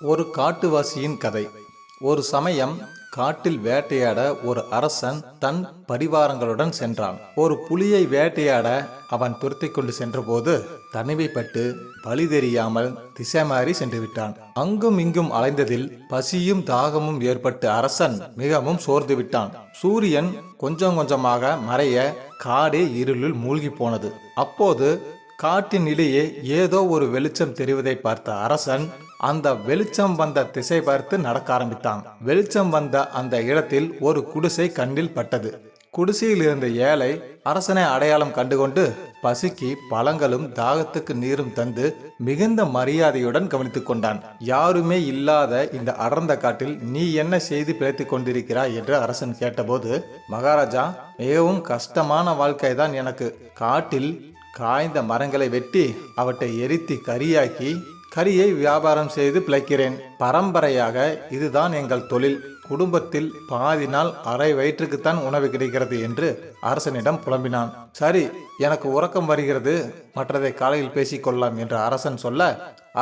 ஒரு காட்டுவாசியின் கதை. ஒரு சமயம் காட்டில் வேட்டையாட ஒரு அரசன் தன் பரிவாரங்களுடன் சென்றான். ஒரு புலியை வேட்டையாட அவன் துரத்தி கொண்டு சென்றபோது தனிமைப்பட்டு வழி தெரியாமல் திசை மாறி சென்று விட்டான். அங்கும் இங்கும் அலைந்ததில் பசியும் தாகமும் ஏற்பட்டு அரசன் மிகவும் சோர்ந்து விட்டான். சூரியன் கொஞ்சம் கொஞ்சமாக மறைய காடே இருளில் மூழ்கி போனது. அப்போது காட்டின் இடையே ஏதோ ஒரு வெளிச்சம் தெரிவதை பார்த்த அரசன் அந்த வெளிச்சம் வந்த திசை பார்த்து நடக்க ஆரம்பித்தான். வெளிச்சம் வந்த அந்த இடத்தில் ஒரு குடிசை கண்ணில் பட்டது. குடிசையில் இருந்த ஏழை அரசனை அடையாளம் கண்டுகொண்டு பசிக்கு பழங்களும் தாகத்துக்கு நீரும் தந்து மிகுந்த மரியாதையுடன் கவனித்துக் கொண்டான். யாருமே இல்லாத இந்த அடர்ந்த காட்டில் நீ என்ன செய்து பிழைத்துக் கொண்டிருக்கிறாய் என்று அரசன் கேட்டபோது மகாராஜா மிகவும் கஷ்டமான வாழ்க்கை தான் எனக்கு. காட்டில் காய்ந்த மரங்களை வெட்டி அவற்றை எரித்து கரியாக்கி கரியை வியாபாரம் செய்து பிழைக்கிறேன். பரம்பரையாக இதுதான் எங்கள் தொழில். குடும்பத்தில் பாதி நாள் அரை வயிற்றுக்குத்தான் உணவு கிடைக்கிறது என்று அரசனிடம் புலம்பினான். சரி எனக்கு உறக்கம் வருகிறது. மற்றதை காலையில் பேசிக்கொள்ளலாம் என்று அரசன் சொல்ல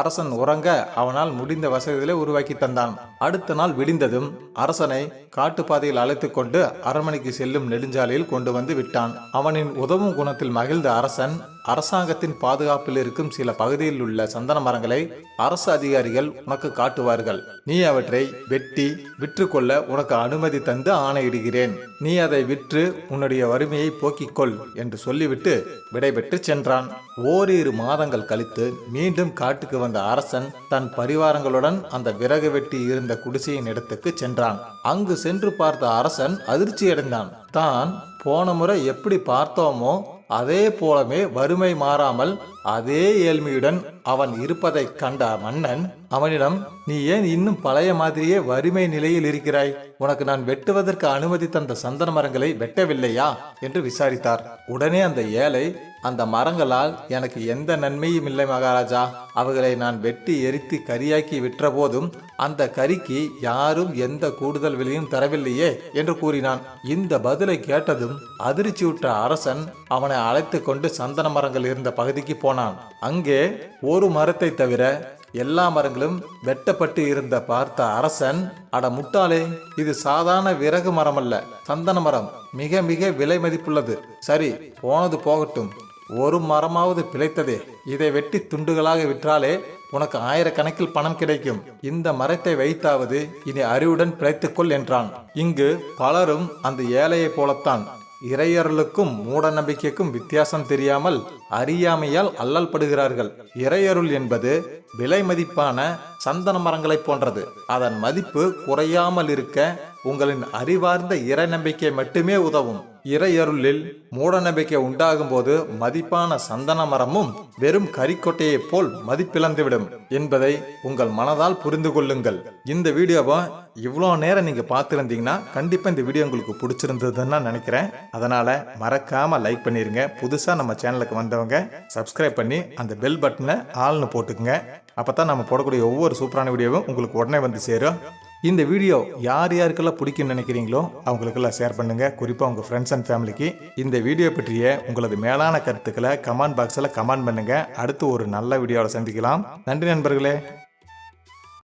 அரசன் உறங்க அவனால் முடிந்த வசதிகளை உருவாக்கி தந்தான். அடுத்த நாள் விடிந்ததும் அரசனை காட்டுப்பாதையில் அழைத்து கொண்டு அரண்மனைக்கு செல்லும் நெடுஞ்சாலையில் கொண்டு வந்து விட்டான். அவனின் உதவும் குணத்தில் மகிழ்ந்த அரசன் அரசாங்கத்தின் பாதுகாப்பில் இருக்கும் சில பகுதியில் உள்ள சந்தன மரங்களை அரசு அதிகாரிகள் உனக்கு காட்டுவார்கள். நீ அவற்றை வெட்டி கொள்ள உனக்கு அனுமதி தந்து ஆணையிடுகிறேன். நீ அதை விற்று உன்னுடைய வறுமையை போக்கிக்கொள் என்று சொல்லிவிட்டு விடைபெற்று சென்றான். ஓரிரு மாதங்கள் கழித்து மீண்டும் காட்டுக்கு வந்த அரசன் தன் பரிவாரங்களுடன் அந்த விறகு வெட்டி இருந்த குடிசையின் இடத்துக்கு சென்றான். அங்கு சென்று பார்த்த அரசன் அதிர்ச்சியடைந்தான் தான் போன முறை எப்படி பார்த்தோமோ அதே போலவே வறுமை மாறாமல் அதே ஏழ்மையுடன் அவன் இருப்பதைக் கண்ட மன்னன் அவனிடம் நீ ஏன் இன்னும் பழைய மாதிரியே வறுமை நிலையில் இருக்கிறாய்? உனக்கு நான் வெட்டுவதற்கு அனுமதி தந்த சந்தன மரங்களை வெட்டவில்லையா? என்று விசாரித்தார். உடனே அந்த ஏழை அந்த மரங்களால் எனக்கு எந்த நன்மையும் இல்லை மகாராஜா. அவர்களை நான் வெட்டி எரித்து கரியாக்கி விற்ற போதும் அந்த கறிக்கு யாரும் எந்த கூடுதல் விலையும் தரவில்லையே என்று கூறினான். இந்த பதிலை கேட்டதும் அதிர்ச்சியுற்ற அரசன் அவனை அழைத்து கொண்டு சந்தன மரங்கள் இருந்த பகுதிக்கு போனான். அங்கே ஒரு மரத்தை தவிர எல்லா மரங்களும் வெட்டப்பட்டு இருந்த பார்த்த அரசன் அட முட்டாளே இது சாதாரண விறகு மரம் அல்ல சந்தன மரம். மிக மிக விலை மதிப்புள்ளது. சரி போனது போகட்டும். ஒரு மரமாவது பிழைத்ததே. இதை வெட்டி துண்டுகளாக விற்றாலே உனக்கு ஆயிரக்கணக்கில் பணம் கிடைக்கும். இந்த மரத்தை வைத்தாவது இனி அறிவுடன் பிழைத்துக்கொள் என்றான். இங்கு பலரும் அந்த ஏழையைப் போலத்தான். இறையருளுக்கும் மூட நம்பிக்கைக்கும் வித்தியாசம் தெரியாமல் அறியாமையால் அல்லல் படுகிறார்கள் இறையருள் என்பது விலை மதிப்பான சந்தன மரங்களைப் போன்றது. அதன் மதிப்பு குறையாமல் இருக்க உங்களின் அறிவார்ந்த இறை நம்பிக்கை மட்டுமே உதவும். இறையருளில் மூடநம்பிக்கை உண்டாகும்போது உண்டாகும் போது மதிப்பான சந்தன மரமும் வெறும் கரிக்கொட்டையைப் போல் மதிப்பிழந்துவிடும் என்பதை உங்கள் மனதால் புரிந்து கொள்ளுங்கள். இந்த வீடியோவை இவ்வளோ நேரம் நீங்கள் பார்த்துருந்தீங்கன்னா கண்டிப்பாக இந்த வீடியோ உங்களுக்கு பிடிச்சிருந்ததுன்னு நான் நினைக்கிறேன். அதனால் மறக்காமல் லைக் பண்ணிடுங்க புதுசாக நம்ம சேனலுக்கு வந்தவங்க சப்ஸ்கிரைப் பண்ணி அந்த பெல் பட்டனை ஆள்னு போட்டுக்குங்க. அப்போ தான் நம்ம போடக்கூடிய ஒவ்வொரு சூப்பரான வீடியோவும் உங்களுக்கு உடனே வந்து சேரும். இந்த வீடியோ யார் யாருக்கெல்லாம் பிடிக்கும்னு நினைக்கிறீங்களோ அவங்களுக்கெல்லாம் ஷேர் பண்ணுங்கள் குறிப்பாக உங்கள் ஃப்ரெண்ட்ஸ் அண்ட் ஃபேமிலிக்கு இந்த வீடியோ பற்றிய உங்களது மேலான கருத்துக்களை கமெண்ட் பாக்ஸில் கமெண்ட் பண்ணுங்கள் அடுத்து ஒரு நல்ல வீடியோவில் சந்திக்கலாம். நன்றி நண்பர்களே.